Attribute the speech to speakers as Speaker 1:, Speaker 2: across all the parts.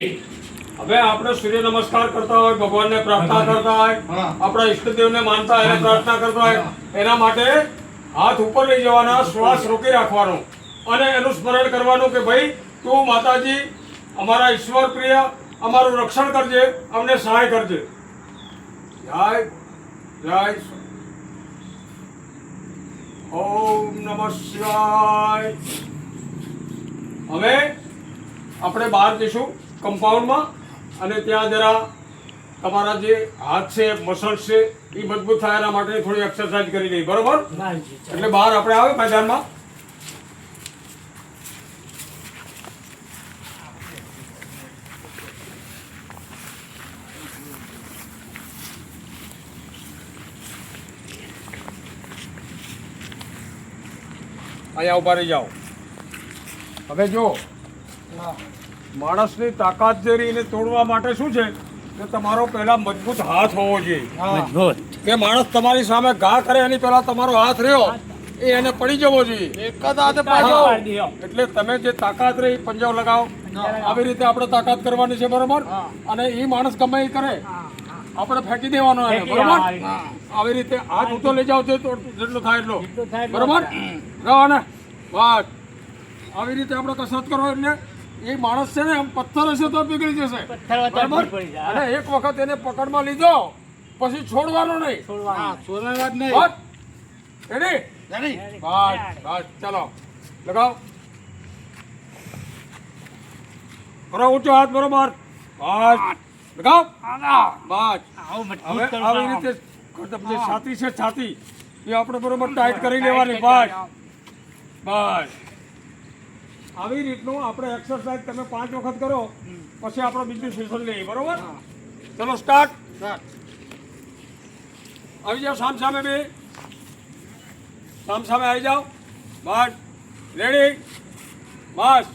Speaker 1: હવે આપણે સૂર્ય નમસ્કાર કરતા હોય ભગવાનને પ્રાર્થના કરતા હોય આપણા ઈષ્ટદેવને માનતા હોય પ્રાર્થના કરતા હોય એના માટે હાથ ઉપર લઈ જવાના શ્વાસ રોકી રાખવાનો. અને એનું સ્મરણ કરવાનું કે ભાઈ તું માતાજી અમારા ઈશ્વર પ્રિય અમારું રક્ષણ કરજે અમને સહાય કરજે. જય જય ઓમ નમઃ શિવાય. હવે આપણે બહાર જઈશું. કમ્પાઉન્ડમાં અને ત્યાં જરા તમારા જે હાથ છે મસલ્સ છે એ મજબૂત થાય એના માટે થોડી એક્સરસાઇઝ કરી લઈ બરોબર? એટલે બહાર આપણે આવે મેદાનમાં? અહીંયા ઊભા રહી જાઓ. હવે જો. માણસની તાકાત જેરીને તોડવા માટે શું છે? કે તમારો પહેલા મજબૂત હાથ હોવો જોઈએ. કે માણસ તમારી સામે ઘા કરે એની પહેલા તમારો હાથ રહ્યો એ એને પડી જવો જોઈએ.
Speaker 2: એક જ હાથે પાછો
Speaker 1: એટલે તમે જે તાકાત રહી પંજાબ લગાવો. આવી રીતે આપણે તાકાત કરવાની છે બરોબર? અને એ માણસ ગમે એ કરે. આપણે ફેંકી દેવાનો એને બરોબર? આવી રીતે હાથ ઊંચો લઈ જાવ જેટલો થાય એટલો. બરોબર? રહો ને બસ. આવી રીતે આપણે કસરત કરો એટલે એ માણસ છે ને આમ પથ્થર હશે તો પીગળી જશે. બરાબર? અને એક વખત એને પકડમાં લીધો પછી છોડવાનો નહીં.
Speaker 2: છોડવાનો નહીં.
Speaker 1: બસ. રેડી બસ બસ ચાલો. લગાવ. કરો ઊંચો હાથ બરોબર? બસ. લગાવ. બસ. હવે આવી રીતે કરતા છાતી છે છાતી એ આપણે બરોબર ટાઈટ કરી લેવાની બસ. બસ. આવી રીતનું આપણે એક્સરસાઇઝ તમે પાંચ વખત કરો પછી આપણો બીજું સેશન લઈએ બરોબર? ચલો સ્ટાર્ટ આવી જાઓ સામ સામે બે. સામ સામે આવી જાઓ. બસ રેડી બસ.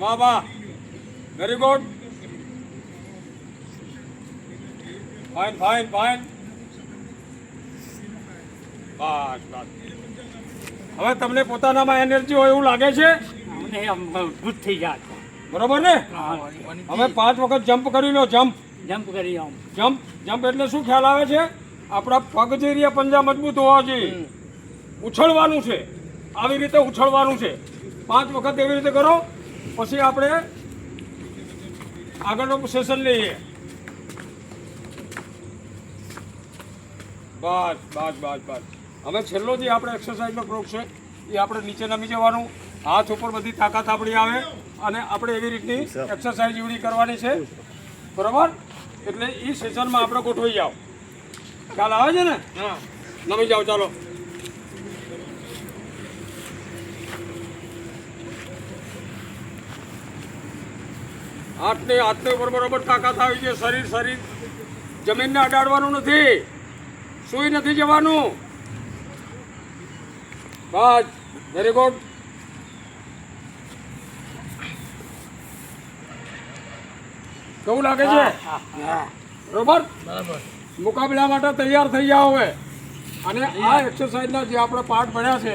Speaker 1: વાહ વાહ. Very good fine fine fine બસ બસ. હવે તમને પોતાનામાં એનર્જી હોય એવું લાગે છે? બરોબર ને? હવે પાંચ વખત જમ્પ કરી લો જમ્પ.
Speaker 3: જમ્પ કરી આમ.
Speaker 1: જમ્પ જમ્પ એટલે શું ખ્યાલ આવે છે? આપણા પગ જે રહ્યા પંજા મજબૂત હોવા જોઈએ. ઉછળવાનું છે. આવી રીતે ઉછળવાનું છે. પાંચ વખત એવી રીતે કરો પછી આપણે આગળનું સેશન લઈએ. બસ બસ બસ બસ. હવે છેલ્લો જે આપણે એક્સરસાઇઝનો પ્રોગ છે એ આપણે નીચે નમી જવાનું. હાથ ઉપર બધી તાકાત આપણી આવે અને આપણે એવી રીતની એક્સરસાઇઝ એવડી કરવાની છે. બરાબર? એટલે એ સેશનમાં આપણે ગોઠવી જાઓ. ખ્યાલ આવે છે ને? હા. નમી જાઓ ચાલો. હાથને હાથને ઉપર બરોબર તાકાત આવી છે શરીર શરીર. જમીનને અડાડવાનું નથી. સુઈ નથી જવાનું. બસ. વેરી ગુડ કેવું લાગે છે? બરોબર? મુકાબલા માટે તૈયાર થઈ જાઓ હવે. અને આ એક્સરસાઇઝના જે આપણે પાઠ ભણ્યા છે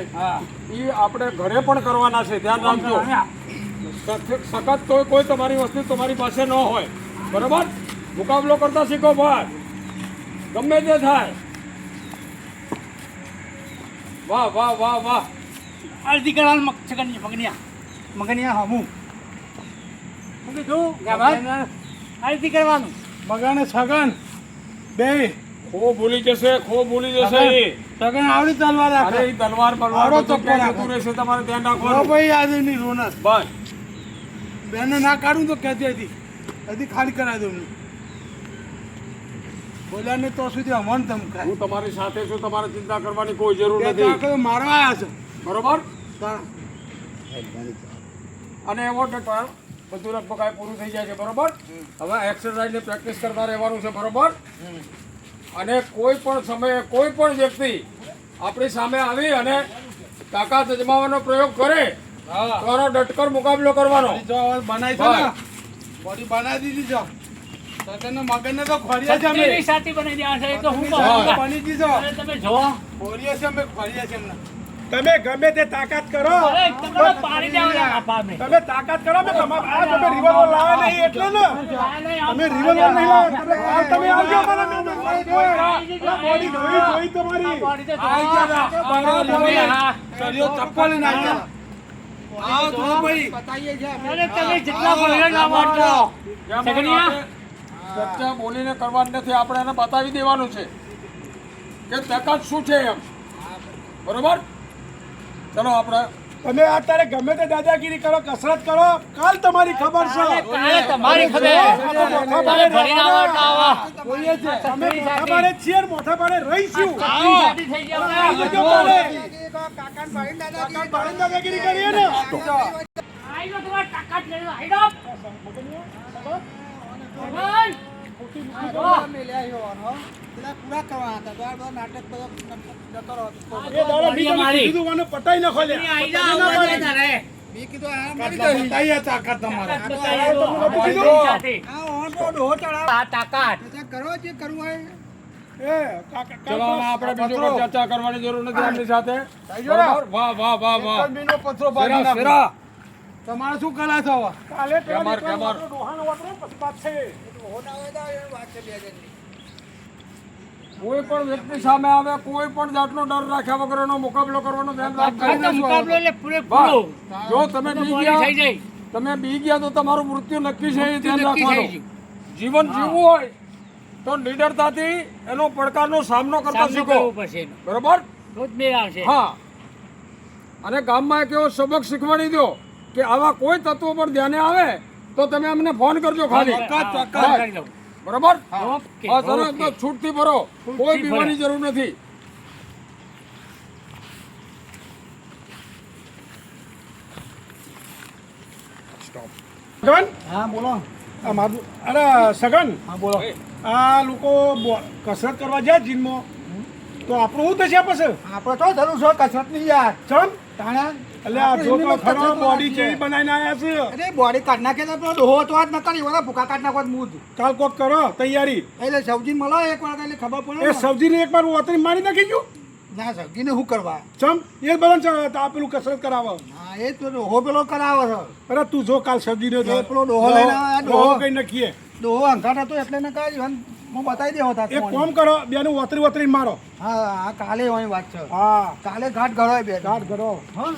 Speaker 1: એ આપણે ઘરે પણ કરવાના છે. ધ્યાન રાખજો. સખત તો કોઈ કોઈ તમારી વસ્તુ તમારી પાસે ન હોય. બરોબર? મુકાબલો કરતા શીખો ભાઈ. ગમે તે થાય. વાહ વાહ વાહ વાહ.
Speaker 3: અડધી કરવાનું મગ છગનિયા મગનિયા મગનિયા હમું. શું કીધું? ગાભા અડધી કરવાનું?
Speaker 2: બગાને છગન બે
Speaker 1: ખો ભૂલી જશે ખો ભૂલી જશે સગન
Speaker 2: છગન આવડી તલવાર રાખે.
Speaker 1: એ તલવાર બલવાર
Speaker 2: તો
Speaker 1: જતું રહેશે તમારે ધ્યાન રાખવાનું.
Speaker 2: ભાઈ આજની રોનસ
Speaker 1: બસ.
Speaker 2: બેને ના કાઢું તો કહેતી હતી. હજી ખાલી કરાવી દઉં બોલ્યા ને તો સુધી અમન ધમકાય.
Speaker 1: હું તમારી સાથે છું તમારે ચિંતા કરવાની કોઈ જરૂર નથી.
Speaker 2: મારવા આવ્યા છે.
Speaker 1: બરોબર? અને એવો ટકા બધું લગભગ આ પૂરું થઈ જાય છે બરોબર? હવે એક્સરસાઇઝની પ્રેક્ટિસ કરતા રહેવાનું છે બરોબર? અને કોઈ પણ સમયે કોઈ પણ વ્યક્તિ આપણી સામે આવી અને તાકાત અજમાવવાનો પ્રયોગ કરે
Speaker 2: હા.
Speaker 1: તો એનો ડટકર મુકાબલો કરવાનો.
Speaker 2: બનાવી બોડી બનાવી દીધી છો. મગન તો ખોરિયા છે અમે.
Speaker 3: સાથી બનાવી દેવા છે તો હું.
Speaker 2: બની દીધો
Speaker 3: અરે તમે જોવો
Speaker 2: ખોરિયા છે અમે ખોરિયા છે એમને.
Speaker 4: તમે ગમે તે તાકાત કરો. તમે તાકાત કરો મેં તમારા આ તમે રિવોલ્વર લાવે નહીં એટલે ને. તમે રિવોલ્વર નહીં લાવે તમે કાલ તમે આવજો બોડી જોઈ જોઈ તમારી.
Speaker 2: આઈ ગયા તા.
Speaker 3: તમે, હા.
Speaker 2: સળિયો ચપ્પલ ગયા. આવો તો ભાઈ.
Speaker 3: અરે, તમે જેટલા બોલ્યો ના વાંચો. સગનિયા?
Speaker 1: આપણે બોલીને કરવા નથી આપણે એને બતાવી દેવાનું છે. કે તાકાત શું છે એમ? બરોબર? ચલો આપણે
Speaker 4: તમે અત્યારે ગમે તે દાદાગીરી કરો કસરત કરો કાલ તમારી ખબર છે.
Speaker 3: તમારી ખબર.
Speaker 4: છીએ ને મોટા પાડે રહીશું. દાદાગીરી કરીએ ને. પટાઈ નાખો લે.
Speaker 2: તાકાત તમારે
Speaker 3: આ તાકાત.
Speaker 1: ચલો આપણે બીજું ચર્ચા કરવાની જરૂર નથી એમની સાથે? વાહ વાહ વાહ વાહ.
Speaker 2: પથરો તમારે શું કલા છો
Speaker 4: કાલે
Speaker 1: કેમર, કેમર.
Speaker 4: આપણો ડોહાનો વાપરો, પછી વાત છે.
Speaker 1: કોઈ પણ વ્યક્તિ સામે આવે કોઈ પણ જાતનો ડર રાખ્યા વગર એનો મુકાબલો કરવાનો ધ્યાન રાખજો.
Speaker 3: મુકાબલો એટલે પૂરેપૂરો.
Speaker 1: જો તમે બી ગયા તમે બી ગયા તો તમારું મૃત્યુ નક્કી છે એ ધ્યાન રાખવાનું. જીવન જીવવું હોય તો નિડરતાથી એનો પડકારનો સામનો કરતા શીખો. બરોબર?
Speaker 3: તો મેળ આવશે.
Speaker 1: હા. અને ગામમાં એક એવો સબક શીખવાડી દો કે આવા કોઈ તત્વો પર ધ્યાને આવે તો તમે અમને ફોન કરજો ખાલી. બરોબર? હા સરસ તો છૂટથી ભરો. કોઈ બીમારી જરૂર નથી.
Speaker 4: સગન?
Speaker 2: હા બોલો.
Speaker 4: આ મારું અરે સગન?
Speaker 2: હા બોલો.
Speaker 4: આ લોકો બો- કસરત કરવા જાય જીમમાં. તો આપણું શું થશે પછી
Speaker 2: આપણે તો જરૂર છે કસરતની યાર.
Speaker 4: ચમ?
Speaker 2: તાણા
Speaker 4: એટલે આ તો ખરો બોડી કેવી બનાવીને આવ્યા છે?
Speaker 2: અરે બોડી કાઢ નાખે તો પેલો ડોહો તો જ ન કરી ઓલા ભૂકા કાઢ નાખો મૂદ
Speaker 4: કાલ કોક કરો તૈયારી.
Speaker 2: એટલે સબ્જી મળો એક વાર એટલે ખબર પડે
Speaker 4: એ
Speaker 2: ને.
Speaker 4: સબ્જીને એક વાર ઓતરી મારી નાખી ગયું?
Speaker 2: ના સબ્જીને શું કરવા?
Speaker 4: ચમ એ બધા આ પેલું કસરત કરાવો.
Speaker 2: હા એ તો ડોહો પેલો કરાવો છે.
Speaker 4: અરે તું જો કાલ સબ્જીને જો.
Speaker 2: પેલો ડોહો લઈને
Speaker 4: ડોહો. કઈ નખીએ.
Speaker 2: ડોહો અંધાર હતો એટલે ને કાઢી હું હું બતાવી દેવો તા
Speaker 4: એક કોમ કરો બેનું ઓતરી ઓતરી મારો.
Speaker 2: હા હા કાલે હોય વાત છે.
Speaker 4: હા.
Speaker 2: કાલે ઘાટ ઘરો બે
Speaker 4: ઘાટ ઘરો
Speaker 2: હા.